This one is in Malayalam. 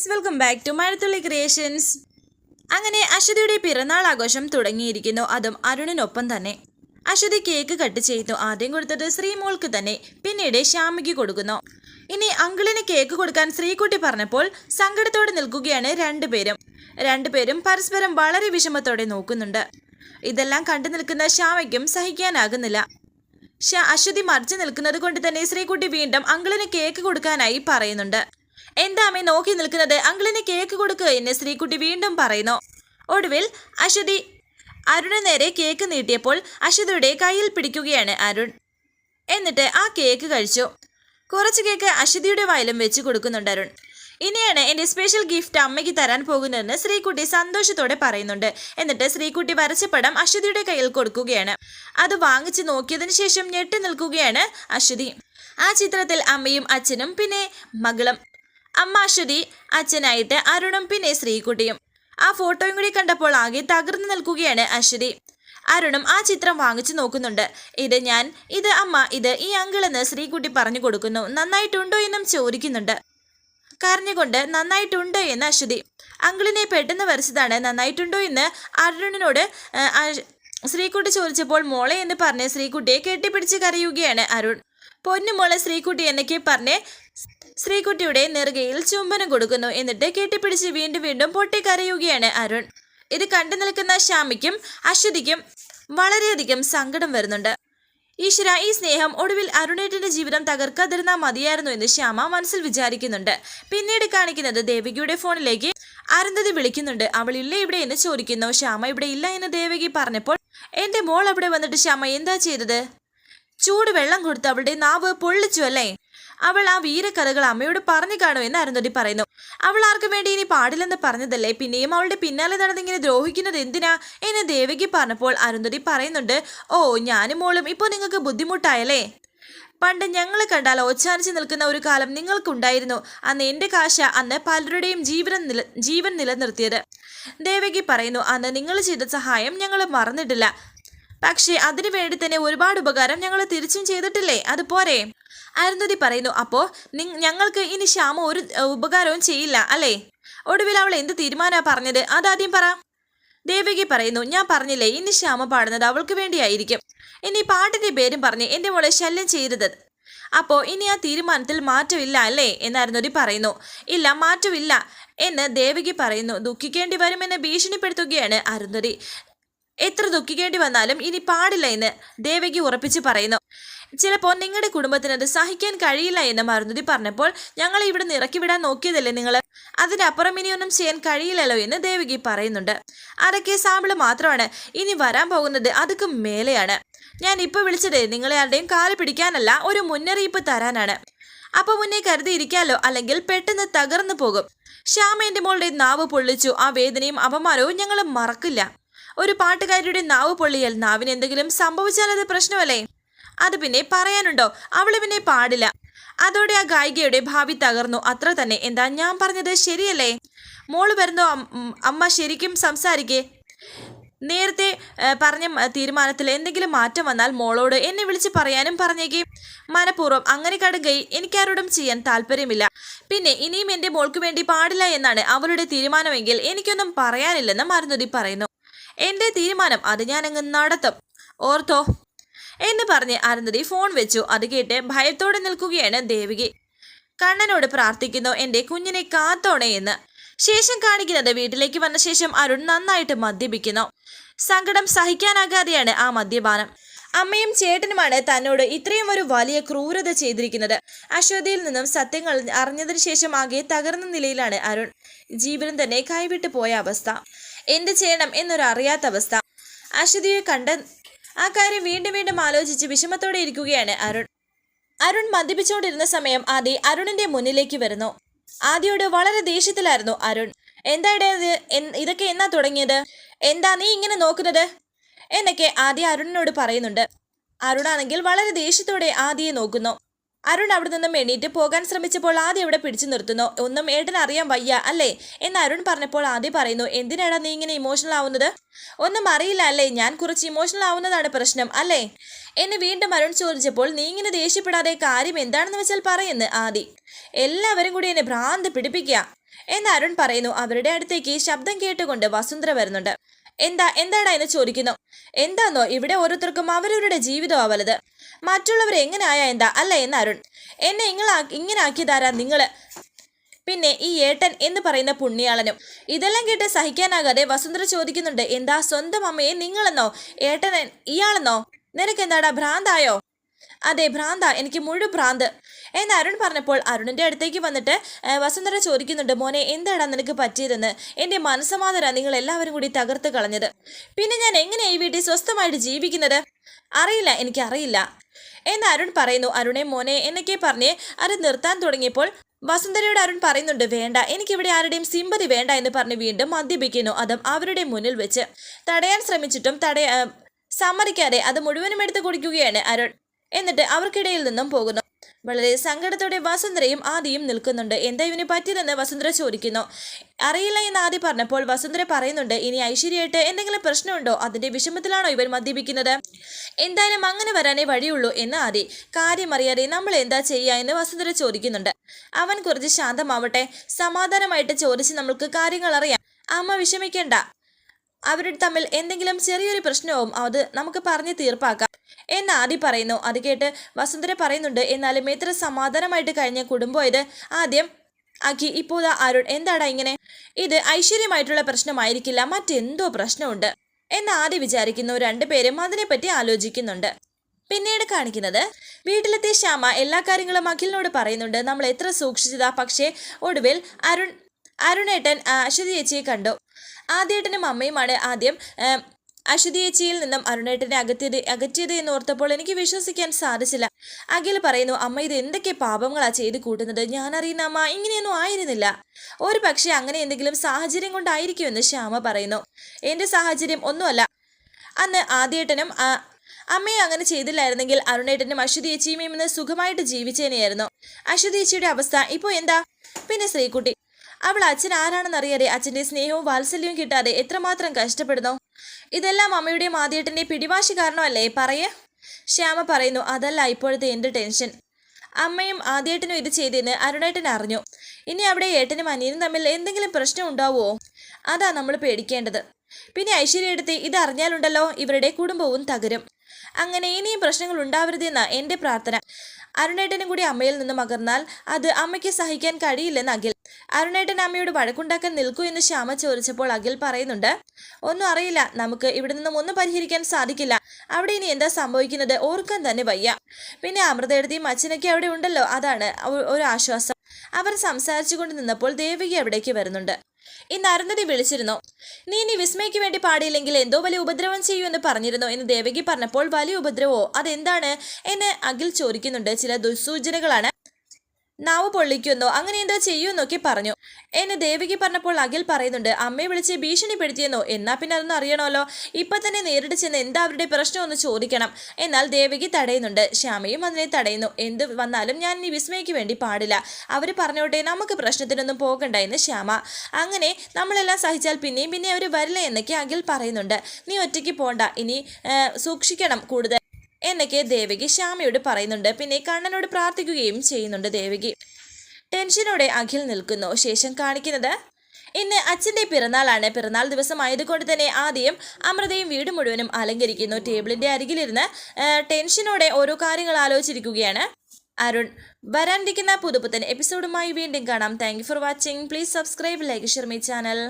Friends welcome back to Mazhathulli creations അങ്ങനെ അശ്വതിയുടെ പിറന്നാൾ ആഘോഷം തുടങ്ങിയിരിക്കുന്നു. അതും അരുണിനൊപ്പം തന്നെ. അശ്വതി കേക്ക് കട്ട് ചെയ്യുന്നു ആദ്യം കൊടുത്തത് ശ്രീമോൾക്ക് തന്നെ. പിന്നീട് ശ്യാമിക്ക് കൊടുക്കുന്നു. ഇനി അങ്കിളിന് കേക്ക് കൊടുക്കാൻ ശ്രീകുട്ടി പറഞ്ഞപ്പോൾ സങ്കടത്തോടെ നിൽക്കുകയാണ് രണ്ടുപേരും രണ്ടുപേരും പരസ്പരം വളരെ വിഷമത്തോടെ നോക്കുന്നുണ്ട്. ഇതെല്ലാം കണ്ടു നിൽക്കുന്ന ശ്യാമയ്ക്കും സഹിക്കാനാകുന്നില്ല. ഷ അശ്വതി മറിച്ചു നിൽക്കുന്നത് കൊണ്ട് തന്നെ ശ്രീകുട്ടി വീണ്ടും അങ്കിളിന് കേക്ക് കൊടുക്കാനായി പറയുന്നുണ്ട്. എന്താ അമ്മേ നോക്കി നിൽക്കുന്നത്? അങ്കിളിന് കേക്ക് കൊടുക്കുക എന്ന് ശ്രീകുട്ടി വീണ്ടും പറയുന്നു. ഒടുവിൽ അശ്വതി അരുണ് നേരെ കേക്ക് നീട്ടിയപ്പോൾ അശ്വതിയുടെ കയ്യിൽ പിടിക്കുകയാണ് അരുൺ. എന്നിട്ട് ആ കേക്ക് കഴിച്ചു. കുറച്ച് കേക്ക് അശ്വതിയുടെ വായിലും വെച്ച് കൊടുക്കുന്നുണ്ട് അരുൺ. ഇനിയാണ് എന്റെ സ്പെഷ്യൽ ഗിഫ്റ്റ് അമ്മയ്ക്ക് തരാൻ പോകുന്നതെന്ന് ശ്രീകുട്ടി സന്തോഷത്തോടെ പറയുന്നുണ്ട്. എന്നിട്ട് ശ്രീകുട്ടി വരച്ച പടം അശ്വതിയുടെ കയ്യിൽ കൊടുക്കുകയാണ്. അത് വാങ്ങിച്ച് നോക്കിയതിന് ശേഷം ഞെട്ടി നിൽക്കുകയാണ് അശ്വതി. ആ ചിത്രത്തിൽ അമ്മയും അച്ഛനും പിന്നെ മകളും. അമ്മ അശ്വതി അച്ഛനായിട്ട് അരുണും പിന്നെ ശ്രീകുട്ടിയും. ആ ഫോട്ടോയും കൂടി കണ്ടപ്പോൾ ആകെ തകർന്നു നിൽക്കുകയാണ് അശ്വതി. അരുണും ആ ചിത്രം വാങ്ങിച്ചു നോക്കുന്നുണ്ട്. ഇത് ഞാൻ ഇത് അമ്മ ഇത് ഈ അങ്കിൾ എന്ന് ശ്രീകുട്ടി പറഞ്ഞു കൊടുക്കുന്നു. നന്നായിട്ടുണ്ടോ എന്നും ചോദിക്കുന്നുണ്ട്. കരഞ്ഞുകൊണ്ട് നന്നായിട്ടുണ്ടോ എന്ന് അശ്വതി. അങ്കിളിനെ പെട്ടെന്ന് വരച്ചതാണ് നന്നായിട്ടുണ്ടോ എന്ന് അരുണിനോട് ശ്രീകുട്ടി ചോദിച്ചപ്പോൾ മോളെ എന്ന് പറഞ്ഞ് ശ്രീകുട്ടിയെ കെട്ടിപ്പിടിച്ച് കരയുകയാണ് അരുൺ. പൊന്നുമോളെ ശ്രീകുട്ടി എന്നൊക്കെ പറഞ്ഞ് ശ്രീകുട്ടിയുടെ നെറുകയിൽ ചുംബനം കൊടുക്കുന്നു. എന്നിട്ട് കെട്ടിപ്പിടിച്ച് വീണ്ടും വീണ്ടും പൊട്ടിക്കരയുകയാണ് അരുൺ. ഇത് കണ്ടു നിൽക്കുന്ന ശ്യാമിക്കും അശ്വതിക്കും വളരെയധികം സങ്കടം വരുന്നുണ്ട്. ഈശ്വര ഈ സ്നേഹം ഒടുവിൽ അരുണേട്ടന്റെ ജീവിതം തകർക്കാതിരുന്നാൽ മതിയായിരുന്നു എന്ന് ശ്യാമ മനസ്സിൽ വിചാരിക്കുന്നുണ്ട്. പിന്നീട് കാണിക്കുന്നത് ദേവികയുടെ ഫോണിലേക്ക് അരുന്ധതി വിളിക്കുന്നുണ്ട്. അവൾ ഇല്ല ഇവിടെ? എന്ന് ചോദിക്കുന്നു. ശ്യാമ ഇവിടെ ഇല്ല എന്ന് ദേവകി പറഞ്ഞപ്പോൾ എന്റെ മോൾ അവിടെ വന്നിട്ട് ശ്യാമ എന്താ ചെയ്തത്? ചൂട് വെള്ളം കൊടുത്ത് അവളുടെ നാവ് പൊള്ളിച്ചു അല്ലേ? അവൾ ആ വീരകഥകൾ അമ്മയോട് പറഞ്ഞു കാണൂ എന്ന് അരുന്ധതി പറയുന്നു അവൾ ആർക്കു വേണ്ടി ഇനി പാടില്ലെന്ന് പറഞ്ഞതല്ലേ? പിന്നെയും അവളുടെ പിന്നാലെ നടന്നിങ്ങനെ ദ്രോഹിക്കുന്നത് എന്തിനാ എന്ന് ദേവകി പറഞ്ഞപ്പോൾ അരുന്ധതി പറയുന്നുണ്ട് ഓ ഞാനും മോളും ഇപ്പോൾ നിങ്ങൾക്ക് ബുദ്ധിമുട്ടായല്ലേ? പണ്ട് ഞങ്ങൾ കണ്ടാൽ ഓച്ചാനിച്ച് നിൽക്കുന്ന ഒരു കാലം നിങ്ങൾക്കുണ്ടായിരുന്നു. അന്ന് എന്റെ കാശ അന്ന് പലരുടെയും ജീവൻ നില ജീവൻ നിലനിർത്തിയത്. ദേവകി പറയുന്നു അന്ന് നിങ്ങൾ ചെയ്ത സഹായം ഞങ്ങൾ മറന്നിട്ടില്ല. പക്ഷേ അതിനു വേണ്ടി തന്നെ ഒരുപാട് ഉപകാരം ഞങ്ങൾ തിരിച്ചും ചെയ്തിട്ടില്ലേ? അത് പോരെ. അരുന്ധതി പറയുന്നു അപ്പോൾ ഞങ്ങൾക്ക് ഇനി ശ്യാമ ഒരു ഉപകാരവും ചെയ്യില്ല അല്ലേ? ഒടുവിൽ അവൾ എന്ത് തീരുമാനമാണ് പറഞ്ഞത്? അതാദ്യം പറ. ദേവികി പറയുന്നു ഞാൻ പറഞ്ഞില്ലേ ഇനി ശ്യാമ പാടുന്നത് അവൾക്ക് വേണ്ടിയായിരിക്കും. ഇനി പാട്ടിന്റെ പേരും പറഞ്ഞ് എന്റെ മോളെ ശല്യം ചെയ്തത് അപ്പോൾ ഇനി ആ തീരുമാനത്തിൽ മാറ്റമില്ല അല്ലേ? എന്നായിരുന്നു അരുന്ധതി പറയുന്നു. ഇല്ല മാറ്റമില്ല എന്ന് ദേവകി പറയുന്നു ദുഃഖിക്കേണ്ടി വരുമെന്ന് ഭീഷണിപ്പെടുത്തുകയാണ് അരുന്ധതി. എത്ര ദുഃഖിക്കേണ്ടി വന്നാലും ഇനി പാടില്ല എന്ന് ദേവകി ഉറപ്പിച്ച് പറയുന്നു. ചിലപ്പോൾ നിങ്ങളുടെ കുടുംബത്തിന് അത് സഹിക്കാൻ കഴിയില്ല എന്ന് മരുന്നുതി പറഞ്ഞപ്പോൾ ഞങ്ങൾ ഇവിടെ ഇറക്കി വിടാൻ നോക്കിയതല്ലേ നിങ്ങൾ? അതിനപ്പുറം ഇനിയൊന്നും ചെയ്യാൻ കഴിയില്ലല്ലോ എന്ന് ദേവകി പറയുന്നുണ്ട്. അതൊക്കെ സാമ്പിൾ മാത്രമാണ്. ഇനി വരാൻ പോകുന്നത് അതൊക്കെ മേലെയാണ്. ഞാൻ ഇപ്പോൾ വിളിച്ചത് നിങ്ങളെ ആരുടെയും കാൽ പിടിക്കാനല്ല ഒരു മുന്നറിയിപ്പ് തരാനാണ്. അപ്പോൾ മുന്നേ കരുതിയിരിക്കാലോ? അല്ലെങ്കിൽ പെട്ടെന്ന് തകർന്നു പോകും. ശ്യാമേന്റെ മോളുടെ നാവ് പൊള്ളിച്ചു. ആ വേദനയും അപമാനവും ഞങ്ങൾ മറക്കില്ല. ഒരു പാട്ടുകാരിയുടെ നാവ് പൊള്ളിയാൽ നാവിന് എന്തെങ്കിലും സംഭവിച്ചാൽ അത് പ്രശ്നമല്ലേ? അത് പിന്നെ പറയാനുണ്ടോ? അവൾ പിന്നെ പാടില്ല. അതോടെ ആ ഗായികയുടെ ഭാവി തകർന്നു. അത്ര തന്നെ. എന്താ ഞാൻ പറഞ്ഞത് ശരിയല്ലേ? മോൾ വരുന്നു? അമ്മ ശരിക്കും സംസാരിക്കേ? നേരത്തെ പറഞ്ഞ തീരുമാനത്തിൽ എന്തെങ്കിലും മാറ്റം വന്നാൽ മോളോട് എന്നെ വിളിച്ച് പറയാനും പറഞ്ഞേക്ക്. മനഃപൂർവം അങ്ങനെ കടുകൈ എനിക്കാരോടും ചെയ്യാൻ താല്പര്യമില്ല. പിന്നെ ഇനിയും എന്റെ മോൾക്ക് വേണ്ടി പാടില്ല എന്നാണ് അവളുടെ തീരുമാനമെങ്കിൽ എനിക്കൊന്നും പറയാനില്ലെന്ന് മരുന്നുതി പറയുന്നു. എന്റെ തീരുമാനം അത് ഞാനങ്ങ് നടത്തും. ഓർത്തോ? എന്ന് പറഞ്ഞ് അരുന്ധതി ഫോൺ വെച്ചു. അത് കേട്ട് ഭയത്തോടെ നിൽക്കുകയാണ് ദേവികി. കണ്ണനോട് പ്രാർത്ഥിക്കുന്നു എന്റെ കുഞ്ഞിനെ കാത്തോണേ എന്ന്. ശേഷം കാണിക്കുന്നത് വീട്ടിലേക്ക് വന്ന ശേഷം അരുൺ നന്നായിട്ട് മദ്യപിക്കുന്നു. സങ്കടം സഹിക്കാനാകാതെയാണ് ആ മദ്യപാനം. അമ്മയും ചേട്ടനുമാണ് തന്നോട് ഇത്രയും ഒരു വലിയ ക്രൂരത ചെയ്തിരിക്കുന്നത്. അശ്വതിയിൽ നിന്നും സത്യങ്ങൾ അറിഞ്ഞതിന് ശേഷം ആകെ തകർന്ന നിലയിലാണ് അരുൺ. ജീവനം തന്നെ കൈവിട്ടു പോയ അവസ്ഥ. എന്ത് ചെയ്യണം എന്നൊരറിയാത്ത അവസ്ഥ. അശ്വതിയെ കണ്ട ആ കാര്യം വീണ്ടും വീണ്ടും ആലോചിച്ച് വിഷമത്തോടെ ഇരിക്കുകയാണ് അരുൺ. അരുൺ മദ്യപിച്ചുകൊണ്ടിരുന്ന സമയം ആദി അരുണിന്റെ മുന്നിലേക്ക് വരുന്നു. ആദിയോട് വളരെ ദേഷ്യത്തിലായിരുന്നു അരുൺ. എന്താ ഇത്? ഇതൊക്കെ എന്നാ തുടങ്ങിയത്? എന്താ നീ ഇങ്ങനെ നോക്കുന്നത്? എന്നൊക്കെ ആദ്യ അരുണിനോട് പറയുന്നുണ്ട്. അരുണാണെങ്കിൽ വളരെ ദേഷ്യത്തോടെ ആദിയെ നോക്കുന്നു. അരുൺ അവിടെ നിന്നും എണീറ്റ് പോകാൻ ശ്രമിച്ചപ്പോൾ ആദ്യം ഇവിടെ പിടിച്ചു നിർത്തുന്നു. ഒന്നും ഏട്ടൻ അറിയാൻ വയ്യ അല്ലേ? എന്ന് അരുൺ പറഞ്ഞപ്പോൾ ആദ്യം പറയുന്നു എന്തിനാടാ നീ ഇങ്ങനെ ഇമോഷണൽ ആവുന്നത്? ഒന്നും അറിയില്ല അല്ലേ? ഞാൻ കുറച്ച് ഇമോഷണൽ ആവുന്നതാണ് പ്രശ്നം അല്ലേ? എന്നെ വീണ്ടും അരുൺ ചോദിച്ചപ്പോൾ നീ ഇങ്ങനെ ദേഷ്യപ്പെടാതെ കാര്യം എന്താണെന്ന് വെച്ചാൽ പറയുന്നു ആദി. എല്ലാവരും കൂടി എന്നെ ഭ്രാന്ത് പിടിപ്പിക്കുക എന്ന് അരുൺ പറയുന്നു അവരുടെ അടുത്തേക്ക് ശബ്ദം കേട്ടുകൊണ്ട് വസുന്ധര വരുന്നുണ്ട്. എന്താ എന്താടാ എന്ന് ചോദിക്കുന്നു. എന്താന്നോ ഇവിടെ ഓരോരുത്തർക്കും അവരവരുടെ ജീവിതമാ വലുത് മറ്റുള്ളവർ എങ്ങനെ എന്താ? അല്ല എന്ന് അരുൺ. എന്നെ ഇങ്ങളാ ഇങ്ങനെ ആക്കിയതാരാ നിങ്ങൾ പിന്നെ ഈ ഏട്ടൻ എന്ന് പറയുന്ന പുണ്യാളനും. ഇതെല്ലാം കേട്ട് സഹിക്കാനാകാതെ വസുന്ധര ചോദിക്കുന്നുണ്ട് എന്താ സ്വന്തം അമ്മയെ നിങ്ങളെന്നോ? ഏട്ടൻ ഇയാളെന്നോ? നിനക്ക് എന്താടാ ഭ്രാന്തായോ? അതെ ഭ്രാന്ത. എനിക്ക് മുഴുവൻ ഭ്രാന്ത്. എന്ന് അരുൺ പറഞ്ഞപ്പോൾ അരുണിന്റെ അടുത്തേക്ക് വന്നിട്ട് വസുന്ധര ചോദിക്കുന്നുണ്ട് മോനെ എന്താടാ നിനക്ക് പറ്റിയതെന്ന്? എന്റെ മനസ്സമാതര നിങ്ങൾ എല്ലാവരും കൂടി തകർത്ത് കളഞ്ഞത്. പിന്നെ ഞാൻ എങ്ങനെ ഈ വീട്ടിൽ സ്വസ്ഥമായിട്ട് ജീവിക്കുന്നത്? അറിയില്ല എനിക്കറിയില്ല എന്ന് അരുൺ പറയുന്നു. അരുണെ മോനെ എന്നൊക്കെ പറഞ്ഞ് അത് നിർത്താൻ തുടങ്ങിയപ്പോൾ വസുന്ധരയോട് അരുൺ പറയുന്നുണ്ട് വേണ്ട എനിക്കിവിടെ ആരുടെയും സിമ്പതി വേണ്ട എന്ന് പറഞ്ഞ് വീണ്ടും മദ്യപിക്കുന്നു അതും അവരുടെ മുന്നിൽ വെച്ച്. തടയാൻ ശ്രമിച്ചിട്ടും തടയ സമ്മതിക്കാതെ അത് മുഴുവനും എടുത്ത് കുടിക്കുകയാണ് അരുൺ. എന്നിട്ട് അവർക്കിടയിൽ നിന്നും പോകുന്നു. വളരെ സങ്കടത്തോടെ വസുന്ധരയും ആദിയും നിൽക്കുന്നുണ്ട്. എന്താ ഇവന് പറ്റിയതെന്ന് വസുന്ധര ചോദിക്കുന്നു. അറിയില്ല എന്ന് ആദ്യ പറഞ്ഞപ്പോൾ വസുന്ധര പറയുന്നുണ്ട് ഇനി ഐശ്വര്യമായിട്ട് എന്തെങ്കിലും പ്രശ്നമുണ്ടോ? അതിന്റെ വിഷമത്തിലാണോ ഇവർ മദ്യപിക്കുന്നത്? എന്തായാലും അങ്ങനെ വരാനേ വഴിയുള്ളൂ എന്ന് ആദി. കാര്യമറിയാതെ നമ്മൾ എന്താ ചെയ്യുക എന്ന് വസുന്ധര ചോദിക്കുന്നുണ്ട്. അവൻ കുറച്ച് ശാന്തമാവട്ടെ. സമാധാനമായിട്ട് ചോദിച്ച് നമ്മൾക്ക് കാര്യങ്ങൾ അറിയാം. അമ്മ വിഷമിക്കേണ്ട. അവരുടെ തമ്മിൽ എന്തെങ്കിലും ചെറിയൊരു പ്രശ്നവും അത് നമുക്ക് പറഞ്ഞ് തീർപ്പാക്കാം. എന്ന് ആദി പറയുന്നു. അത് കേട്ട് വസുന്ധര പറയുന്നുണ്ട് എന്നാലും എത്ര സമാധാനമായിട്ട് കഴിഞ്ഞ കുടുംബമായത് ആദ്യം അഖി ഇപ്പോൾ അരുൺ എന്താടാ ഇങ്ങനെ? ഇത് ഐശ്വര്യമായിട്ടുള്ള പ്രശ്നമായിരിക്കില്ല മറ്റെന്തോ പ്രശ്നമുണ്ട്. എന്ന് ആദ്യം വിചാരിക്കുന്നു. രണ്ടുപേരും അതിനെപ്പറ്റി ആലോചിക്കുന്നുണ്ട്. പിന്നീട് കാണിക്കുന്നത് വീട്ടിലെത്തിയ ശ്യാമ എല്ലാ കാര്യങ്ങളും അഖിലിനോട് പറയുന്നുണ്ട്. നമ്മൾ എത്ര സൂക്ഷിച്ചതാ പക്ഷേ ഒടുവിൽ അരുൺ അരുണേട്ടൻ അശ്വതി ചേച്ചിയെ കണ്ടു. ആദ്യേട്ടനും അമ്മയുമാണ് ആദ്യം അശ്വതി ചേച്ചിയിൽ നിന്നും അരുണേട്ടനെ അകറ്റിയത് അകറ്റിയത് എന്ന് ഓർത്തപ്പോൾ എനിക്ക് വിശ്വസിക്കാൻ സാധിച്ചില്ല. അഖിൽ പറയുന്നു അമ്മ ഇത് എന്തൊക്കെ പാപങ്ങളാ ചെയ്ത് കൂട്ടുന്നത്? ഞാൻ അറിയുന്ന അമ്മ ഇങ്ങനെയൊന്നും ആയിരുന്നില്ല. ഒരു പക്ഷേ അങ്ങനെ എന്തെങ്കിലും സാഹചര്യം കൊണ്ടായിരിക്കുമെന്ന് ശ്യാമ പറയുന്നു. എന്റെ സാഹചര്യം ഒന്നുമല്ല. അന്ന് ആദ്യേട്ടനും അമ്മയെ അങ്ങനെ ചെയ്തില്ലായിരുന്നെങ്കിൽ അരുണേട്ടനും അശ്വതി ചേച്ചിയും ഇന്ന് സുഖമായിട്ട് ജീവിച്ചേനെയായിരുന്നു. അശ്വതി ചേച്ചിയുടെ അവസ്ഥ ഇപ്പോൾ എന്താ? പിന്നെ ശ്രീകുട്ടി അവൾ അച്ഛൻ ആരാണെന്നറിയാതെ അച്ഛന്റെ സ്നേഹവും വാത്സല്യവും കിട്ടാതെ എത്രമാത്രം കഷ്ടപ്പെടുന്നു? ഇതെല്ലാം അമ്മയുടെയും ആദ്യേട്ടന്റെ പിടിവാശി കാരണമല്ലേ? പറയേ. ശ്യാമ പറയുന്നു അതല്ല ഇപ്പോഴത്തെ എന്റെ ടെൻഷൻ. അമ്മയും ആദ്യേട്ടനും ഇത് ചെയ്തെന്ന് അരുണേട്ടൻ അറിഞ്ഞു. ഇനി അവിടെ ഏട്ടനും അനിയനും തമ്മിൽ എന്തെങ്കിലും പ്രശ്നം ഉണ്ടാവുമോ അതാ നമ്മൾ പേടിക്കേണ്ടത്. പിന്നെ ഐശ്വര്യടുത്ത് ഇത് അറിഞ്ഞാലുണ്ടല്ലോ ഇവരുടെ കുടുംബവും തകരും. അങ്ങനെ ഇനിയും പ്രശ്നങ്ങൾ ഉണ്ടാവരുതെന്ന എന്റെ പ്രാർത്ഥന. അരുണേട്ടനും കൂടി അമ്മയിൽ നിന്നും അകർന്നാൽ അത് അമ്മയ്ക്ക് സഹിക്കാൻ കഴിയില്ലെന്ന് അഖിൽ. അരുണേട്ടൻ അമ്മയോട് വഴക്കുണ്ടാക്കാൻ നിൽക്കൂ എന്ന് ശ്യാമ ചോദിച്ചപ്പോൾ അഖിൽ പറയുന്നുണ്ട് ഒന്നും അറിയില്ല നമുക്ക് ഇവിടെ നിന്നും ഒന്നും പരിഹരിക്കാൻ സാധിക്കില്ല. അവിടെ ഇനി എന്താ സംഭവിക്കുന്നത് ഓർക്കാൻ തന്നെ വയ്യ. പിന്നെ അമൃതയെടുത്തിയും അച്ഛനൊക്കെ അവിടെ ഉണ്ടല്ലോ അതാണ് ഒരു ആശ്വാസം. അവർ സംസാരിച്ചു കൊണ്ട് നിന്നപ്പോൾ ദേവിക അവിടേക്ക് വരുന്നുണ്ട്. ഇന്ന് അരുന്ധതി വിളിച്ചിരുന്നു. നീ ഇനി വിസ്മയ്ക്ക് വേണ്ടി പാടിയില്ലെങ്കിൽ എന്തോ വലിയ ഉപദ്രവം ചെയ്യൂ എന്ന് പറഞ്ഞിരുന്നു എന്ന് ദേവകി പറഞ്ഞപ്പോൾ വലിയ ഉപദ്രവോ? അതെന്താണ്? എന്ന് അഖിൽ ചോദിക്കുന്നുണ്ട്. ചില ദുസ്സൂചനകളാണ്. നാവ് പൊള്ളിക്കുന്നു. അങ്ങനെ എന്തോ ചെയ്യുമെന്നൊക്കെ പറഞ്ഞു. എന്നെ ദേവികി പറഞ്ഞപ്പോൾ അഖിൽ പറയുന്നുണ്ട് അമ്മയെ വിളിച്ച് ഭീഷണിപ്പെടുത്തിയെന്നോ? എന്നാ പിന്നെ അതൊന്നും അറിയണമല്ലോ. ഇപ്പൊ തന്നെ നേരിട്ട് ചെന്ന് എന്താ അവരുടെ പ്രശ്നം ഒന്ന് ചോദിക്കണം. എന്നാൽ ദേവികി തടയുന്നുണ്ട്. ശ്യാമയും അതിനെ തടയുന്നു. എന്ത് വന്നാലും ഞാൻ ഇനി വിസ്മയ്ക്ക് വേണ്ടി പാടില്ല. അവർ പറഞ്ഞോട്ടെ നമുക്ക് പ്രശ്നത്തിനൊന്നും പോകണ്ട എന്ന് ശ്യാമ. അങ്ങനെ നമ്മളെല്ലാം സഹിച്ചാൽ പിന്നെയും പിന്നെ അവർ വരില്ല എന്നൊക്കെ അഖിൽ പറയുന്നുണ്ട്. നീ ഒറ്റയ്ക്ക് പോണ്ട. ഇനി സൂക്ഷിക്കണം കൂടുതൽ. എന്നൊക്കെ ദേവകി ശ്യാമയോട് പറയുന്നുണ്ട്. പിന്നെ കണ്ണനോട് പ്രാർത്ഥിക്കുകയും ചെയ്യുന്നുണ്ട് ദേവകി. ടെൻഷനോടെ അഖിൽ നിൽക്കുന്നു. ശേഷം കാണിക്കുന്നത് ഇന്ന് അച്ഛന്റെ പിറന്നാളാണ്. പിറന്നാൾ ദിവസം ആയതുകൊണ്ട് തന്നെ ആദ്യം അമൃതയും വീട് മുഴുവനും അലങ്കരിക്കുന്നു. ടേബിളിന്റെ അരികിലിരുന്ന് ടെൻഷനോടെ ഓരോ കാര്യങ്ങൾ ആലോചിച്ചിരിക്കുകയാണ്. അരുൺ വരാനിരിക്കുന്ന പുതുപുത്തൻ എപ്പിസോഡുമായി വീണ്ടും കാണാം. Thank for watching. Please subscribe like share channel.